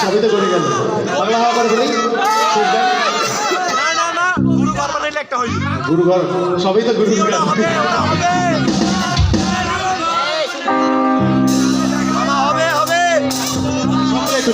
সবই করে গেল। বাংলা হওয়া করে বলি না না না গুরু ঘর বানাইলে একটা হইল গুরু ঘর সবই তো গুরু ওটা হবে মামা হবে হবে সবাই একটু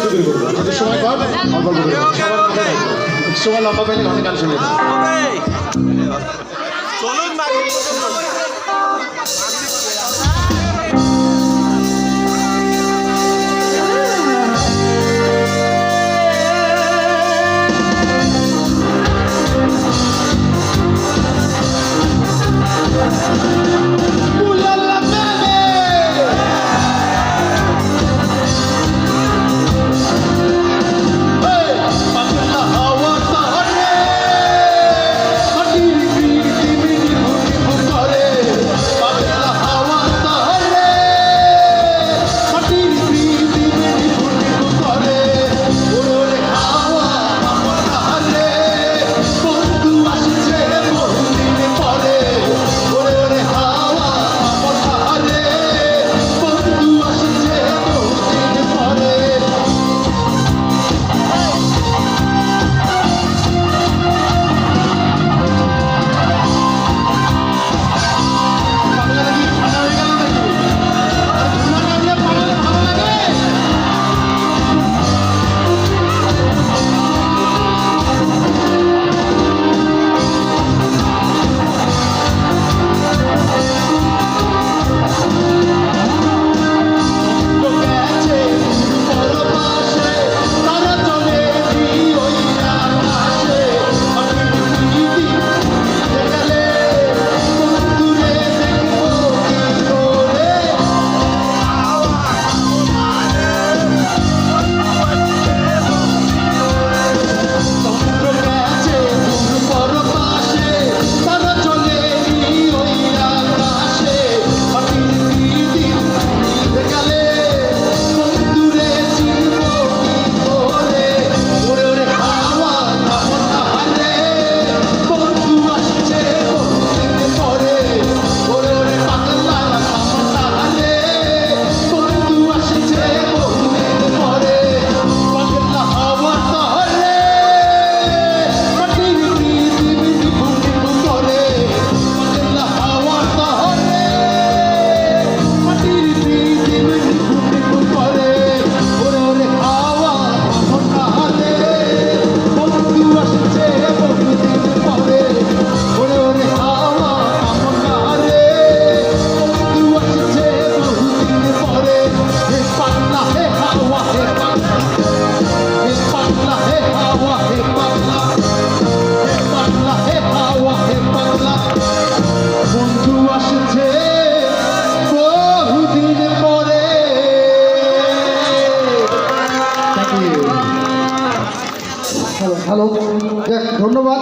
যাক, ধন্যবাদ।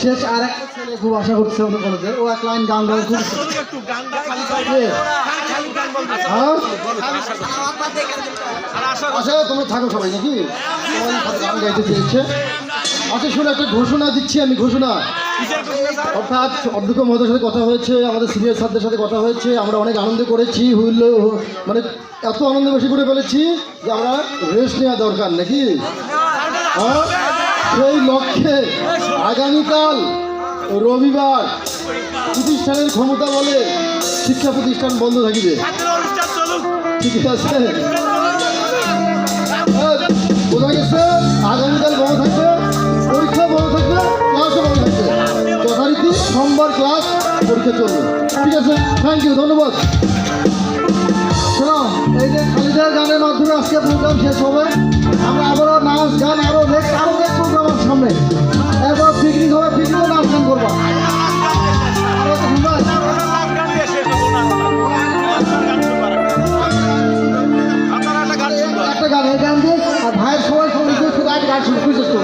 শেষ আর একটা ছেলে খুব আশা করছে অন্য ও এক লাইন গান হ্যাঁ? আচ্ছা তোমরা থাকো সবাই নাকি? গাইতে চেয়েছে আচ্ছা শুনে একটা ঘোষণা দিচ্ছি আমি ঘোষণা? অর্থাৎ অধ্যক্ষ মহোদয়ের সাথে কথা হয়েছে আমাদের সিনিয়র স্যারদের সাথে কথা হয়েছে আমরা অনেক আনন্দ করেছি হুইল মানে এত আনন্দ বেশি করে ফেলেছি যে আমরা রেস্ট নেওয়া দরকার নাকি? সেই লক্ষ্যে আগামীকাল রবিবার প্রতিষ্ঠানের ক্ষমতা বলে শিক্ষা প্রতিষ্ঠান বন্ধ থাকিবে। ঠিক আছে? পরীক্ষা চলবে ঠিক আছে? থ্যাংক ইউ ধন্যবাদ। শোনো এই যে খালিদার গানের মাধ্যমে আজকে প্রোগ্রাম শেষ হবে। আমরা আবারও নাচ গান আরও নেক্সট আরও নেক্সট প্রোগ্রাম আছে সামনে। এরপর পিকনিক হবে পিকনিকও নাচ গান করবা। একটা গান এই গান দিয়ে আর ভাইয়ের সবাই সবাই শুধু আগে গান শুনতে করব